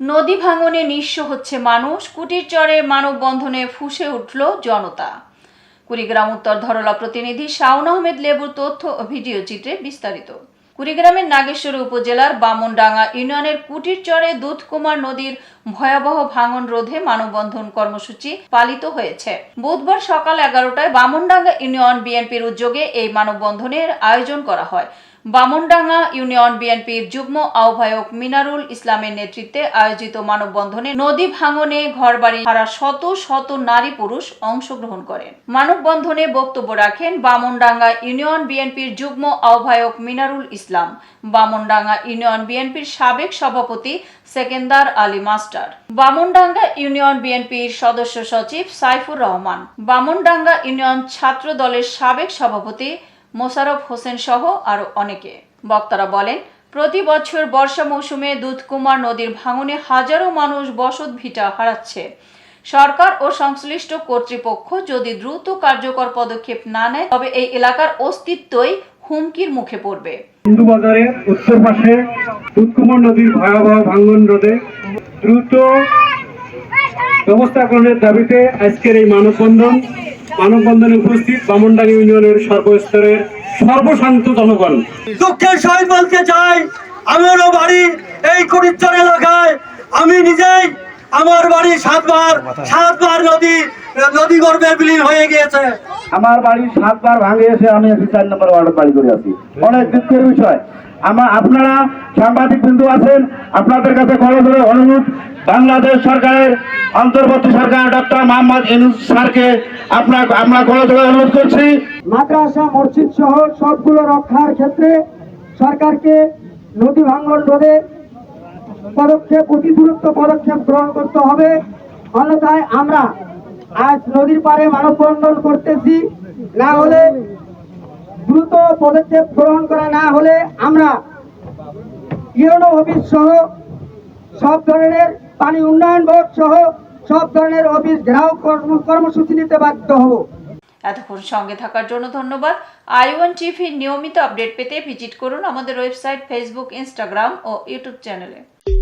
নদী ভাঙনে নিঃস্ব হচ্ছে মানুষ। কুটির চরে মানববন্ধনে ফুসে উঠল জনতা। কুড়িগ্রাম উত্তর ধরলা প্রতিনিধি শাওন আহমেদ লেবুর তথ্য ও ভিডিও চিত্রে বিস্তারিত। কুড়িগ্রামের নাগেশ্বরী উপজেলার বামনডাঙ্গা ইউনিয়নের কুটির চরে দুধকুমার নদীর ভয়াবহ ভাঙন রোধে মানববন্ধন কর্মসূচি পালিত হয়েছে। বুধবার সকাল এগারোটায় বামনডাঙ্গা ইউনিয়ন বিএনপির উদ্যোগে এই মানববন্ধনের আয়োজন করা হয়। বামনডাঙ্গা ইউনিয়ন বিএনপির যুগ্ম আহ্বায়ক মিনারুল ইসলামের নেতৃত্বে আয়োজিত মানববন্ধনে নদী ভাঙনে ঘরবাড়ি হারা শত শত নারী পুরুষ অংশগ্রহণ করেন। মানববন্ধনে বক্তব্য রাখেন বামনডাঙ্গা ইউনিয়ন বিএনপির যুগ্ম আহ্বায়ক মিনারুল ইসলাম। বামনডাঙ্গা ইউনিয়ন বিএনপির সাবেক সভাপতি সেকেন্দার আলী মাস্টার। বামনডাঙ্গা ইউনিয়ন বিএনপির সদস্য সচিব সাইফুর রহমান। বামনডাঙ্গা ইউনিয়ন ছাত্র দলের সাবেক সভাপতি মোশারফ হোসেন সহ আরও অনেকে। বক্তারা বলেন, প্রতি বছর বর্ষা মৌসুমে দুধকুমার নদীর ভাঙনে হাজারো মানুষ বসত ভিটা হারাচ্ছে। সরকার ও সংশ্লিষ্ট কর্তৃপক্ষ যদি দ্রুত কার্যকর পদক্ষেপ না নেয়, তবে এই এলাকার অস্তিত্বই হুমকির মুখে পড়বে। হিন্দু বাজারের উত্তর পাশে দুধকুমার নদীর ভয়াবহ ভাঙ্গন রোধে দ্রুত ব্যবস্থা গ্রহণের দাবিতে আজকের এই মানববন্ধন মানববন্ধনে উপস্থিত বামনডাঙ্গা ইউনিয়নের সর্বস্তরের সর্বশান্ত জনগণ। দুঃখের সহিত বলতে চাই আমারও বাড়ি এই কুড়িচ্চর এলাকায়। আমি নিজেই আমার বাড়ি সাতবার সাতবার নদী নদী গর্ভে বিলীন হয়ে গিয়েছে। আমার বাড়ি সাতবার ভাঙে এসে আমি একটি চার নম্বর ওয়ার্ডে বাড়ি করে আছি। অনেক দুঃখের বিষয়। আমার আপনারা সাংবাদিক বিন্দু আছেন, আপনাদের কাছে করজোরে অনুরোধ, বাংলাদেশ সরকারের অন্তর্বর্তী সরকার ডক্টর মোহাম্মদ ইনুস স্যারকে আপনার, আমরা করজোরে অনুরোধ করছি। মাদ্রাসা, মসজিদ সহ সবগুলো রক্ষার ক্ষেত্রে সরকারকে নদী ভাঙ্গন রোধে পদক্ষেপ, অতি দূরত্ব পদক্ষেপ গ্রহণ করতে হবে। অন্যথায় আমরা আজ নদীর পারে মানববন্ধন করতেছি। না হলে দ্রুত পদক্ষেপ গ্রহণ করা না হলে আমরা ইউনো অফিস সহ সব ধরনের পানি উন্নয়ন বোর্ড সহ সব ধরনের অফিস ঘেরাও কর্ম- কর্মসূচি নিতে বাধ্য হব। এতক্ষণ সঙ্গে থাকার জন্য ধন্যবাদ। আই ওয়ান টিভির নিয়মিত আপডেট পেতে ভিজিট করুন আমাদের ওয়েবসাইট, ফেসবুক, ইনস্টাগ্রাম ও ইউটিউব চ্যানেলে।